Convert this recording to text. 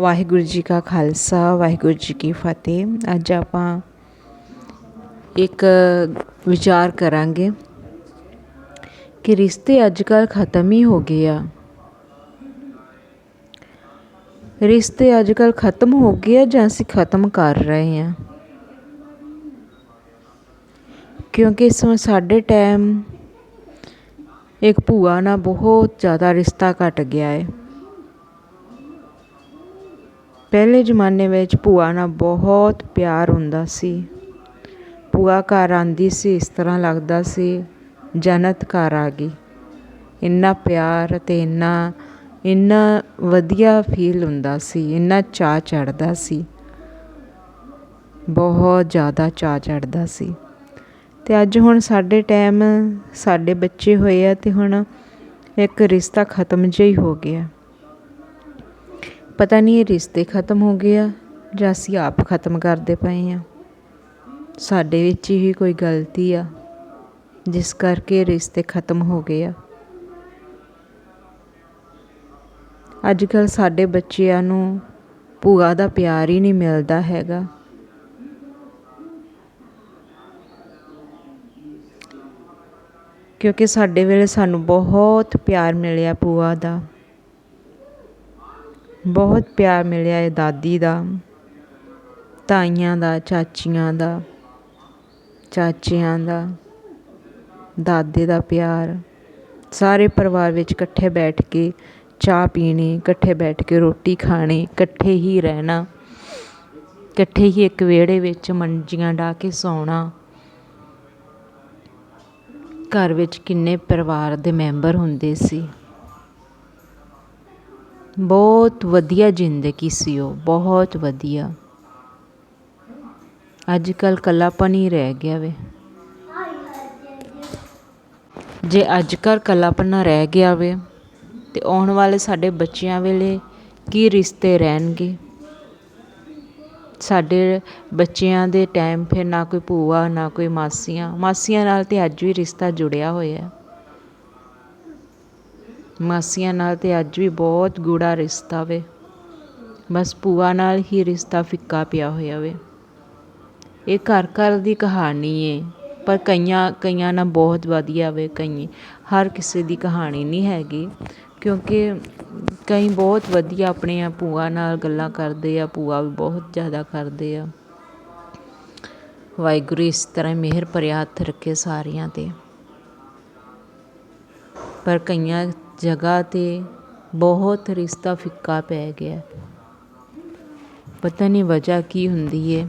ਵਾਹਿਗੁਰੂ ਜੀ ਕਾ ਖਾਲਸਾ, ਵਾਹਿਗੁਰੂ ਜੀ ਕੀ ਫਤਿਹ। ਅੱਜ ਆਪਾਂ ਇੱਕ ਵਿਚਾਰ ਕਰਾਂਗੇ ਕਿ ਰਿਸ਼ਤੇ ਅੱਜ ਕੱਲ੍ਹ ਖਤਮ ਹੀ ਹੋ ਗਏ ਆ। ਰਿਸ਼ਤੇ ਅੱਜ ਕੱਲ੍ਹ ਖਤਮ ਹੋ ਗਏ ਆ ਜਾਂ ਅਸੀਂ ਖਤਮ ਕਰ ਰਹੇ ਹਾਂ ਕਿਉਂਕਿ ਇਸ ਸਮੇਂ ਸਾਡੇ ਟਾਈਮ ਇੱਕ ਭੂਆ ਨਾਲ ਬਹੁਤ ਜ਼ਿਆਦਾ ਰਿਸ਼ਤਾ ਘਟ ਗਿਆ ਹੈ ਪਹਿਲੇ ਜ਼ਮਾਨੇ ਵਿੱਚ ਭੂਆ ਨਾਲ ਬਹੁਤ ਪਿਆਰ ਹੁੰਦਾ ਸੀ। ਭੂਆ ਘਰ ਆਉਂਦੀ ਸੀ, ਇਸ ਤਰ੍ਹਾਂ ਲੱਗਦਾ ਸੀ, ਜੰਨਤ ਘਰ ਆ ਗਈ। ਇੰਨਾ ਪਿਆਰ ਅਤੇ ਇੰਨਾ ਇੰਨਾ ਵਧੀਆ ਫੀਲ ਹੁੰਦਾ ਸੀ, ਇੰਨਾ ਚਾਅ ਚੜ੍ਹਦਾ ਸੀ। ਬਹੁਤ ਜ਼ਿਆਦਾ ਚਾਅ ਚੜ੍ਹਦਾ ਸੀ। ਅਤੇ ਅੱਜ ਹੁਣ ਸਾਡੇ ਟਾਈਮ ਸਾਡੇ ਬੱਚੇ ਹੋਏ ਆ ਅਤੇ ਹੁਣ ਇੱਕ ਰਿਸ਼ਤਾ ਖਤਮ ਜਿਹਾ ਹੀ ਹੋ ਗਿਆ। ਪਤਾ ਨਹੀਂ ਇਹ ਰਿਸ਼ਤੇ ਖਤਮ ਹੋ ਗਏ ਆ ਜਾਂ ਅਸੀਂ ਆਪ ਖਤਮ ਕਰਦੇ ਪਏ ਹਾਂ ਸਾਡੇ ਵਿੱਚ ਹੀ ਕੋਈ ਗਲਤੀ ਆ, ਜਿਸ ਕਰਕੇ ਰਿਸ਼ਤੇ ਖਤਮ ਹੋ ਗਏ ਆ। ਅੱਜ ਕੱਲ੍ਹ ਸਾਡੇ ਬੱਚਿਆਂ ਨੂੰ ਭੂਆ ਦਾ ਪਿਆਰ ਹੀ ਨਹੀਂ ਮਿਲਦਾ ਹੈਗਾ। ਕਿਉਂਕਿ ਸਾਡੇ ਵੇਲੇ ਸਾਨੂੰ ਬਹੁਤ ਪਿਆਰ ਮਿਲਿਆ ਭੂਆ ਦਾ। ਬਹੁਤ ਪਿਆਰ ਮਿਲਿਆ ਹੈ ਦਾਦੀ ਦਾ, ਤਾਈਆਂ ਦਾ, ਚਾਚੀਆਂ ਦਾ, ਚਾਚਿਆਂ ਦਾ, ਦਾਦੇ ਦਾ ਪਿਆਰ। ਸਾਰੇ ਪਰਿਵਾਰ ਵਿੱਚ ਇਕੱਠੇ ਬੈਠ ਕੇ ਚਾਹ ਪੀਣੀ, ਇਕੱਠੇ ਬੈਠ ਕੇ ਰੋਟੀ ਖਾਣੀ, ਇਕੱਠੇ ਹੀ ਰਹਿਣਾ, ਇਕੱਠੇ ਹੀ ਇੱਕ ਵਿਹੜੇ ਵਿੱਚ ਮੰਜੀਆਂ ਢਾ ਕੇ ਸੌਣਾ। ਘਰ ਵਿੱਚ ਕਿੰਨੇ ਪਰਿਵਾਰ ਦੇ ਮੈਂਬਰ ਹੁੰਦੇ ਸੀ। ਬਹੁਤ ਵਧੀਆ ਜ਼ਿੰਦਗੀ ਸੀ ਉਹ, ਬਹੁਤ ਵਧੀਆ। ਅੱਜ ਕੱਲ੍ਹ ਇਕੱਲਾਪਨ ਹੀ ਰਹਿ ਗਿਆ ਵੇ। ਜੇ ਅੱਜ ਕੱਲ੍ਹ ਇਕੱਲਾਪਨ ਰਹਿ ਗਿਆ ਵੇ, ਤੇ ਆਉਣ ਵਾਲੇ ਸਾਡੇ ਬੱਚਿਆਂ ਵੇਲੇ ਕੀ ਰਿਸ਼ਤੇ ਰਹਿਣਗੇ? ਸਾਡੇ ਬੱਚਿਆਂ ਦੇ ਟਾਈਮ ਫਿਰ ਨਾ ਕੋਈ ਭੂਆ, ਨਾ ਕੋਈ ਮਾਸੀਆਂ। ਮਾਸੀਆਂ ਨਾਲ ਤੇ ਅੱਜ ਵੀ ਰਿਸ਼ਤਾ ਜੁੜਿਆ ਹੋਇਆ। ਮਾਸੀਆਂ ਨਾਲ ਤਾਂ ਅੱਜ ਵੀ ਬਹੁਤ ਗੂੜਾ ਰਿਸ਼ਤਾ ਵੇ। ਬਸ ਭੂਆ ਨਾਲ ਹੀ ਰਿਸ਼ਤਾ ਫਿੱਕਾ ਪਿਆ ਹੋਇਆ ਵੇ। ਇਹ ਘਰ ਘਰ ਦੀ ਕਹਾਣੀ ਏ, ਪਰ ਕਈਆਂ ਕਈਆਂ ਨਾਲ ਬਹੁਤ ਵਧੀਆ ਵੇ ਕਈ ਹਰ ਕਿਸੇ ਦੀ ਕਹਾਣੀ ਨਹੀਂ ਹੈਗੀ, ਕਿਉਂਕਿ ਕਈ ਬਹੁਤ ਵਧੀਆ ਆਪਣੀਆਂ ਭੂਆ ਨਾਲ ਗੱਲਾਂ ਕਰਦੇ ਆ, ਭੂਆ ਵੀ ਬਹੁਤ ਜ਼ਿਆਦਾ ਕਰਦੇ ਆ। ਵਾਹਿਗੁਰੂ ਇਸ ਤਰ੍ਹਾਂ ਮਿਹਰ ਭਰਿਆ ਹੱਥ ਰੱਖੇ ਸਾਰਿਆਂ 'ਤੇ। ਪਰ ਕਈਆਂ ਜਗ੍ਹਾ 'ਤੇ ਬਹੁਤ ਰਿਸ਼ਤਾ ਫਿੱਕਾ ਪੈ ਗਿਆ। ਪਤਾ ਨਹੀਂ ਵਜ੍ਹਾ ਕੀ ਹੁੰਦੀ ਹੈ